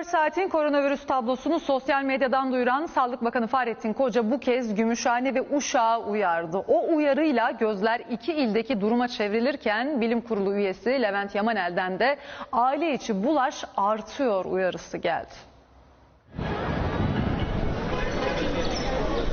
24 saatin koronavirüs tablosunu sosyal medyadan duyuran Sağlık Bakanı Fahrettin Koca bu kez Gümüşhane ve Uşak'a uyardı. O uyarıyla gözler iki ildeki duruma çevrilirken Bilim Kurulu üyesi Levent Yamanel'den de aile içi bulaş artıyor uyarısı geldi.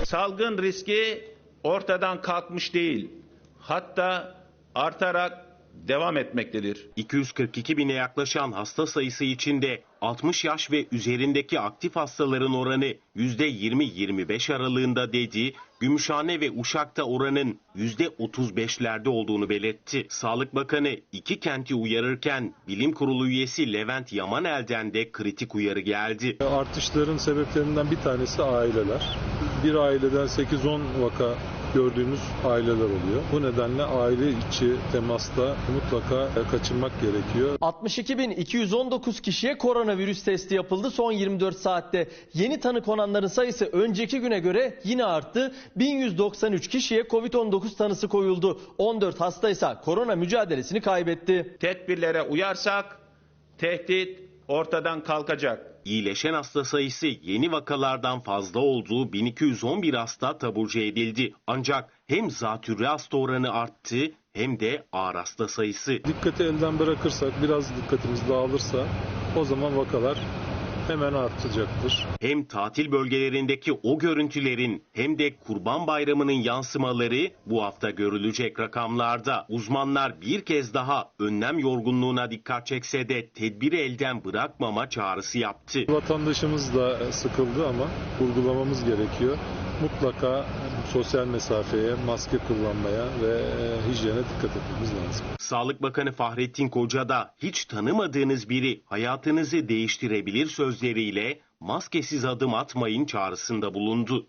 Salgın riski ortadan kalkmış değil. Hatta artarak devam etmektedir. 242 bine yaklaşan hasta sayısı içinde 60 yaş ve üzerindeki aktif hastaların oranı %20-25 aralığında dedi. Gümüşhane ve Uşak'ta oranın %35'lerde olduğunu belirtti. Sağlık Bakanı iki kenti uyarırken Bilim Kurulu üyesi Levent Yamanel'den de kritik uyarı geldi. Artışların sebeplerinden bir tanesi aileler. Bir aileden 8-10 vaka gördüğümüz aileler oluyor. Bu nedenle aile içi temasta mutlaka kaçınmak gerekiyor. 62.219 kişiye koronavirüs testi yapıldı son 24 saatte. Yeni tanı konanların sayısı önceki güne göre yine arttı. 1193 kişiye Covid-19 tanısı koyuldu. 14 hasta ise korona mücadelesini kaybetti. Tedbirlere uyarsak tehdit ortadan kalkacak. İyileşen hasta sayısı yeni vakalardan fazla olduğu 1211 hasta taburcu edildi. Ancak hem zatürre hasta oranı arttı hem de ağır hasta sayısı. Dikkati elden bırakırsak, biraz dikkatimiz dağılırsa o zaman vakalar hemen artacaktır. Hem tatil bölgelerindeki o görüntülerin hem de Kurban Bayramı'nın yansımaları bu hafta görülecek rakamlarda. Uzmanlar bir kez daha önlem yorgunluğuna dikkat çekse de tedbiri elden bırakmama çağrısı yaptı. Vatandaşımız da sıkıldı ama vurgulamamız gerekiyor. Mutlaka sosyal mesafeye, maske kullanmaya ve e, hijyene dikkat etmemiz lazım. Sağlık Bakanı Fahrettin Koca da hiç tanımadığınız biri hayatınızı değiştirebilir sözleriyle maskesiz adım atmayın çağrısında bulundu.